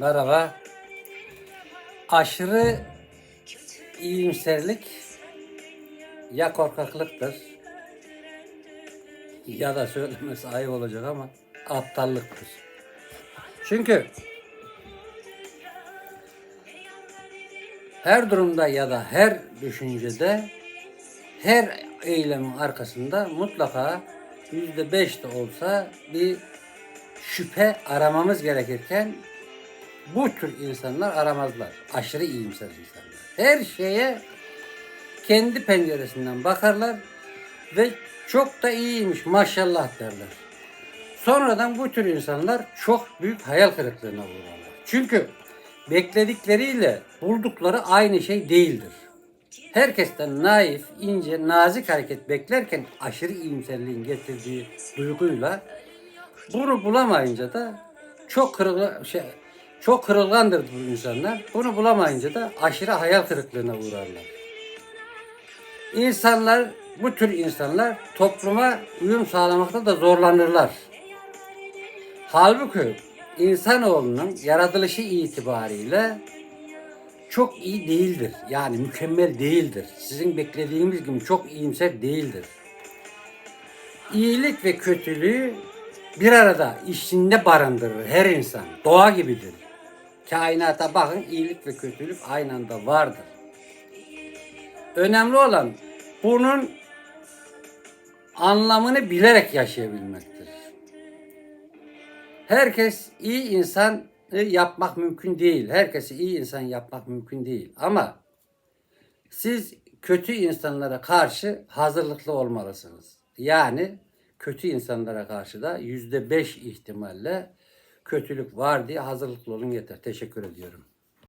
Merhaba. Aşırı iyimserlik ya korkaklıktır ya da söylemesi ayıp olacak ama aptallıktır. Çünkü her durumda ya da her düşüncede her eylemin arkasında mutlaka yüzde beş de olsa bir şüphe aramamız gerekirken bu tür insanlar aramazlar. Aşırı iyimser insanlar. Her şeye kendi penceresinden bakarlar ve çok da iyiymiş maşallah derler. Sonradan bu tür insanlar çok büyük hayal kırıklığına uğrarlar. Çünkü bekledikleriyle buldukları aynı şey değildir. Herkesten naif, ince, nazik hareket beklerken aşırı iyimserliğin getirdiği duyguyla bunu bulamayınca da çok kırıl şey çok kırılgandır bu insanlar. Bunu bulamayınca da aşırı hayal kırıklığına uğrarlar. İnsanlar, bu tür insanlar topluma uyum sağlamakta da zorlanırlar. Halbuki insanoğlunun yaratılışı itibariyle çok iyi değildir. Yani mükemmel değildir. Sizin beklediğiniz gibi çok iyimser değildir. İyilik ve kötülüğü bir arada içinde barındırır her insan. Doğa gibidir. Kainata bakın iyilik ve kötülük aynı anda vardır. Önemli olan bunun anlamını bilerek yaşayabilmektir. Herkes iyi insan yapmak mümkün değil. Herkesi iyi insan yapmak mümkün değil. Ama siz kötü insanlara karşı hazırlıklı olmalısınız. Yani kötü insanlara karşı da yüzde beş ihtimalle kötülük var diye hazırlıklı olun yeter. Teşekkür ediyorum.